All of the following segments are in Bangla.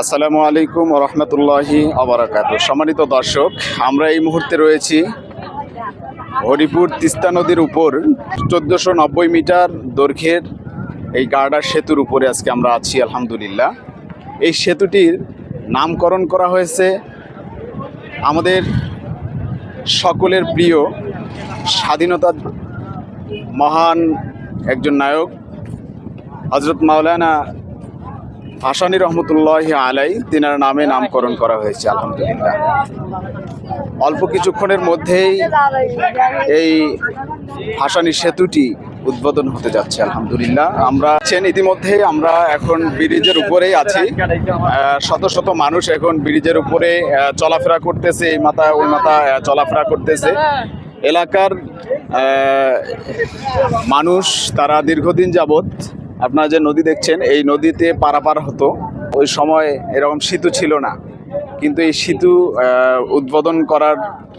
আসসালামু আলাইকুম রহমতুল্লাহি আবরাকাত সম্মানিত দর্শক, আমরা এই মুহূর্তে রয়েছি হরিপুর তিস্তা নদীর উপর। চোদ্দোশো নব্বই মিটার দৈর্ঘ্যের এই গার্ডার সেতুর উপরে আজকে আমরা আছি, আলহামদুলিল্লাহ। এই সেতুটির নামকরণ করা হয়েছে আমাদের সকলের প্রিয় স্বাধীনতার মহান একজন নায়ক হজরত মাওলানা ভাসানী রহমতুল্লাহ আলাই, তিনার নামে নামকরণ করা হয়েছে, আলহামদুলিল্লাহ। অল্প কিছুক্ষণের মধ্যেই এই ভাসানী সেতুটি উদ্বোধন হতে যাচ্ছে, আলহামদুলিল্লাহ। আমরা আছেন ইতিমধ্যে আমরা এখন ব্রিজের উপরেই আছি। শত শত মানুষ এখন ব্রিজের উপরে চলাফেরা করতেছে, এই মাথা, ওই মাথা চলাফেরা করতেছে। এলাকার মানুষ, তারা দীর্ঘদিন যাবৎ আপনারা যে নদী দেখছেন, এই নদীতে পারাপার হতো। ওই সময় এরকম সেতু ছিল না। কিন্তু এই সেতু উদ্বোধন করার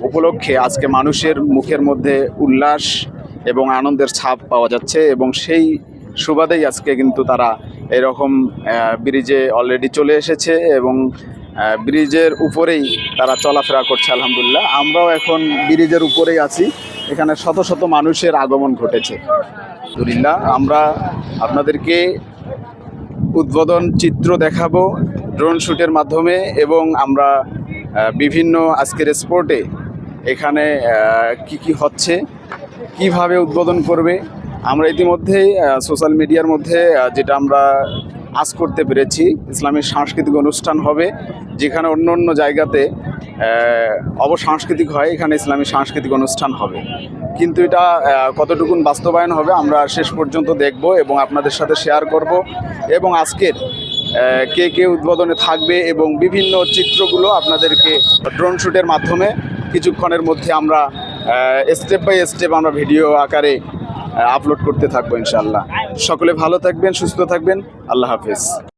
উপলক্ষে আজকে মানুষের মুখের মধ্যে উল্লাস এবং আনন্দের ছাপ পাওয়া যাচ্ছে এবং সেই সুবাদেই আজকে কিন্তু তারা এরকম ব্রিজে অলরেডি চলে এসেছে এবং ব্রিজের উপরেই তারা চলাফেরা করছে, আলহামদুলিল্লাহ। আমরাও এখন ব্রিজের উপরেই আছি। এখানে শত শত মানুষের আগমন ঘটেছে। আলহামদুলিল্লাহ, আমরা আপনাদেরকে উদ্বোধন চিত্র দেখাবো ড্রোন শ্যুটের মাধ্যমে এবং আমরা বিভিন্ন আজকের স্পোর্টে এখানে কি কি হচ্ছে, কীভাবে উদ্বোধন করবে, আমরা ইতিমধ্যেই সোশ্যাল মিডিয়ার মধ্যে যেটা আমরা আজ করতে পেরেছি। ইসলামিক সাংস্কৃতিক অনুষ্ঠান হবে, যেখানে অন্য অন্য জায়গাতে অবসাংস্কৃতিক হয়, এখানে ইসলামিক সাংস্কৃতিক অনুষ্ঠান হবে। কিন্তু এটা কতটুকুন বাস্তবায়ন হবে আমরা শেষ পর্যন্ত দেখব এবং আপনাদের সাথে শেয়ার করব। এবং আজকের কে কে উদ্বোধনে থাকবে এবং বিভিন্ন চিত্রগুলো আপনাদেরকে ড্রোন শ্যুটের মাধ্যমে কিছুক্ষণের মধ্যে আমরা স্টেপ বাই স্টেপ আমরা ভিডিও আকারে আপলোড করতে থাকব ইনশাল্লাহ সকলে ভালো থাকবেন সুস্থ থাকবেন। আল্লাহ হাফেজ।